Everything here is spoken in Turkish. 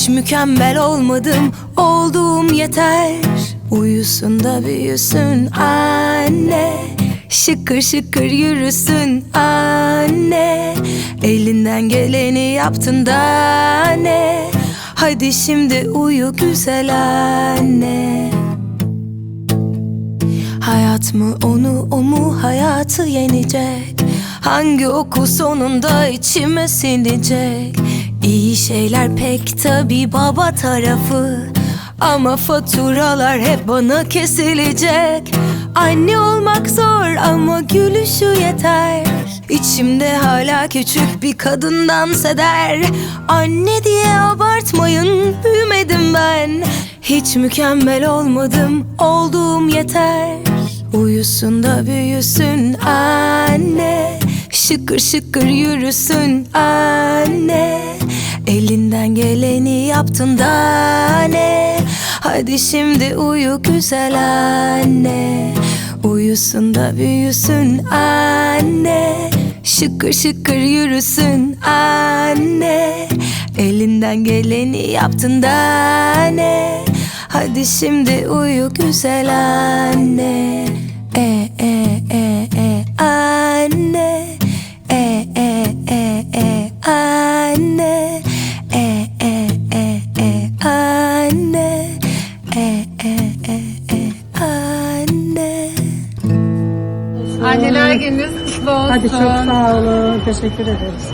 Hiç mükemmel olmadım. Olduğum yeter. Uyusun da büyüsün anne. Şıkır şıkır yürüsün anne. Elinden geleni yaptın da ne? Hadi şimdi uyu güzel anne. Hayat mı onu o mu hayatı yenecek? Hangi oku sonunda içime sinecek İyi şeyler pek tabi baba tarafı. Ama faturalar hep bana kesilecek. Anne olmak zor ama gülüşü yeter. İçimde hala küçük bir kadın dans Anne diye abartmayın büyümedim ben. Hiç mükemmel olmadım olduğum yeter. Uyusun da büyüsün anne. Şıkır şıkır yürüsün anne yaptın da ne? Hadi şimdi uyu güzel anne. Uyusun da büyüsün anne. Şıkır şıkır yürüsün anne. Elinden geleni yaptın da ne? Hadi şimdi uyu güzel anne. E e Anneler gününüz kutlu olsun. Hadi çok sağ olun. Teşekkür ederiz.